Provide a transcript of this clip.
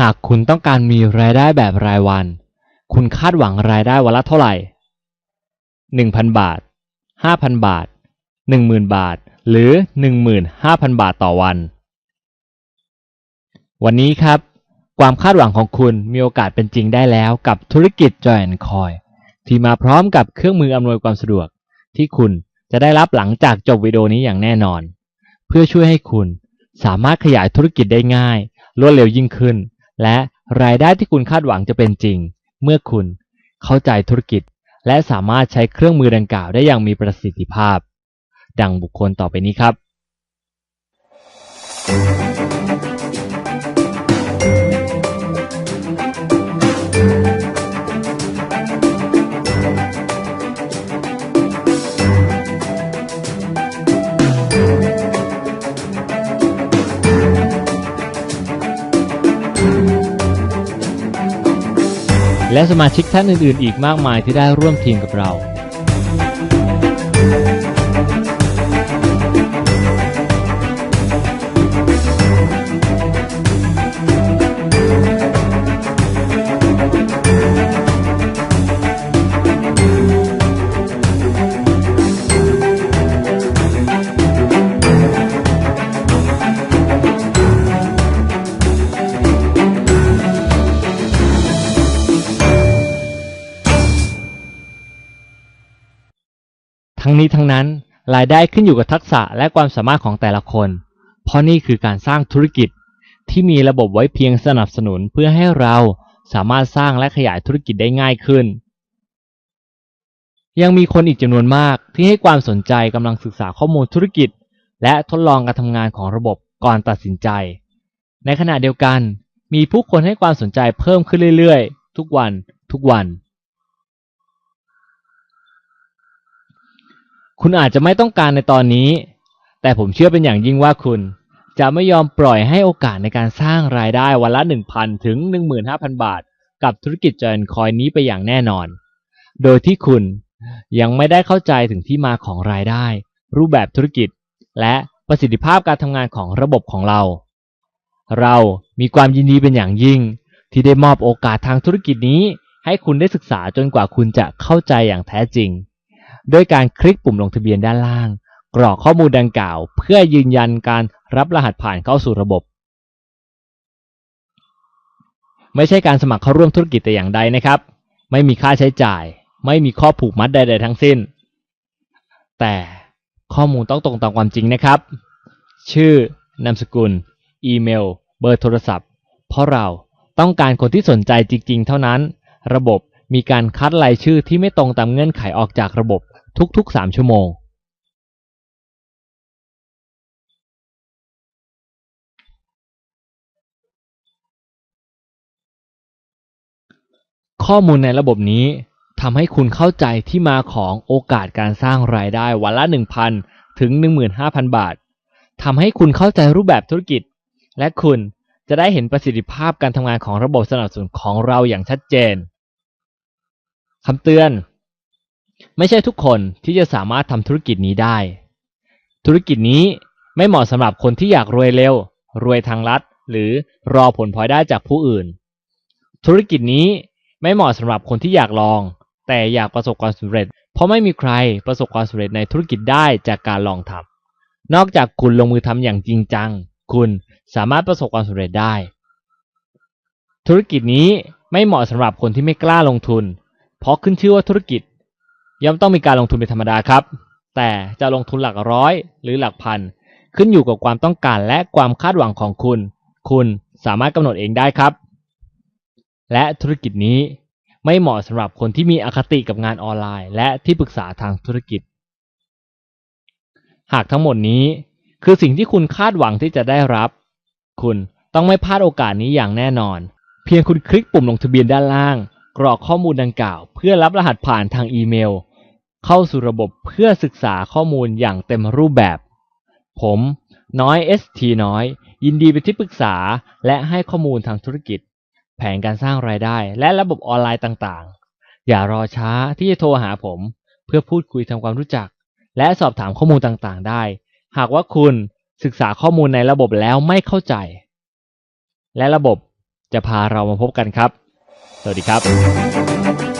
หากคุณต้องการมีรายได้แบบรายวัน คุณคาดหวังรายได้วันละเท่าไหร่ 1,000 บาท 5,000 บาท 10,000 บาท หรือ 15,000 บาทต่อวัน วันนี้ครับ ความคาดหวังของคุณมีโอกาสเป็นจริงได้แล้วกับธุรกิจ Joy Coin ที่มาพร้อมกับเครื่องมืออำนวยความสะดวก ที่คุณจะได้รับหลังจากจบวิดีโอนี้อย่างแน่นอน เพื่อช่วยให้คุณสามารถขยายธุรกิจได้ง่าย รวดเร็วยิ่งขึ้น และรายได้ที่คุณคาดหวังจะเป็นจริง เมื่อคุณเข้าใจธุรกิจ และสามารถใช้เครื่องมือดังกล่าวได้อย่างมีประสิทธิภาพ ดังบุคคลต่อไปนี้ครับ และสมาชิกท่านอื่นๆ อีกมากมายที่ได้ร่วมทีมกับเรา ทั้งนี้ทั้งนั้นรายได้ขึ้นอยู่กับทักษะและความสามารถของแต่ละคน เพราะนี่คือการสร้างธุรกิจที่มีระบบไว้เพียงสนับสนุนเพื่อให้เราสามารถสร้างและขยายธุรกิจได้ง่ายขึ้น ยังมีคนอีกจำนวนมากที่ให้ความสนใจกำลังศึกษาข้อมูลธุรกิจ และทดลองการทำงานของระบบก่อนตัดสินใจ ในขณะเดียวกัน มีผู้คนให้ความสนใจเพิ่มขึ้นเรื่อยๆ ทุกวัน ทุกวัน คุณอาจจะไม่ต้องการในตอนนี้ แต่ผมเชื่อเป็นอย่างยิ่งว่าคุณ จะไม่ยอมปล่อยให้โอกาสในการสร้างรายได้วันละ 1,000 ถึง 15,000 บาท กับธุรกิจจอยคอยนี้ไปอย่างแน่นอน โดยที่คุณยังไม่ได้เข้าใจถึงที่มาของรายได้ รูปแบบธุรกิจ และประสิทธิภาพการทำงานของระบบของเรา เรามีความยินดีเป็นอย่างยิ่ง ที่ได้มอบโอกาสทางธุรกิจนี้ ให้คุณได้ศึกษาจนกว่าคุณจะเข้าใจอย่างแท้จริง ด้วยการคลิกปุ่มลงทะเบียนด้านล่าง กรอกข้อมูลดังกล่าว เพื่อยืนยันการรับรหัสผ่านเข้าสู่ระบบ ไม่ใช่การสมัครเข้าร่วมธุรกิจแต่อย่างใดนะครับ ไม่มีค่าใช้จ่าย ไม่มีข้อผูกมัดใด ๆ ทั้งสิ้น แต่ข้อมูลต้องตรงตามความจริงนะครับ ชื่อนามสกุล อีเมล เบอร์โทรศัพท์ เพราะเราต้องการคนที่สนใจจริง ๆ เท่านั้น ระบบมีการคัดรายชื่อที่ไม่ตรงตามเงื่อนไขออกจากระบบ ทุกๆ 3 ชั่วโมง ข้อมูลในระบบนี้ทำให้คุณเข้าใจที่มาของโอกาสการสร้างรายได้วันละ 1,000 ถึง 15,000 บาททำให้คุณเข้าใจรูปแบบธุรกิจ และคุณจะได้เห็นประสิทธิภาพการทำงานของระบบสนับสนุนของเราอย่างชัดเจนคำเตือน ไม่ใช่ทุกคนที่จะสามารถทำธุรกิจนี้ได้ ธุรกิจนี้ไม่เหมาะสำหรับคนที่อยากรวยเร็ว รวยทางลัด หรือรอผลพลอยได้จากผู้อื่น ธุรกิจนี้ไม่เหมาะสำหรับคนที่อยากลอง แต่อยากประสบความสำเร็จ เพราะไม่มีใครประสบความสำเร็จในธุรกิจได้จากการลองทำนอกจากคุณลงมือทำอย่างจริงจัง คุณสามารถประสบความสำเร็จได้ ธุรกิจนี้ไม่เหมาะสำหรับคนที่ไม่กล้าลงทุน เพราะขึ้นชื่อว่าธุรกิจ ย่อมต้องมีการลงทุนเป็นธรรมดาครับ แต่จะลงทุนหลักร้อยหรือหลักพัน ขึ้นอยู่กับความต้องการและความคาดหวังของคุณ คุณสามารถกำหนดเองได้ครับ และธุรกิจนี้ไม่เหมาะสำหรับคนที่มีอคติกับงานออนไลน์ และที่ปรึกษาทางธุรกิจ หากทั้งหมดนี้คือสิ่งที่คุณคาดหวังที่จะได้รับ คุณต้องไม่พลาดโอกาสนี้อย่างแน่นอน เพียงคุณคลิกปุ่มลงทะเบียนด้านล่าง กรอกข้อมูลดังกล่าว เพื่อรับรหัสผ่านทางอีเมล เข้าสู่ระบบเพื่อศึกษาข้อมูลอย่างเต็มรูปแบบ ผมน้อย ST น้อย ยินดีเป็นที่ปรึกษา และให้ข้อมูลทางธุรกิจ แผนการสร้างรายได้ และระบบออนไลน์ต่างๆ อย่ารอช้าที่จะโทรหาผม เพื่อพูดคุยทำความรู้จัก และสอบถามข้อมูลต่างๆ ได้ หากว่าคุณศึกษาข้อมูลในระบบแล้วไม่เข้าใจ และระบบจะพาเรามาพบกันครับ สวัสดีครับ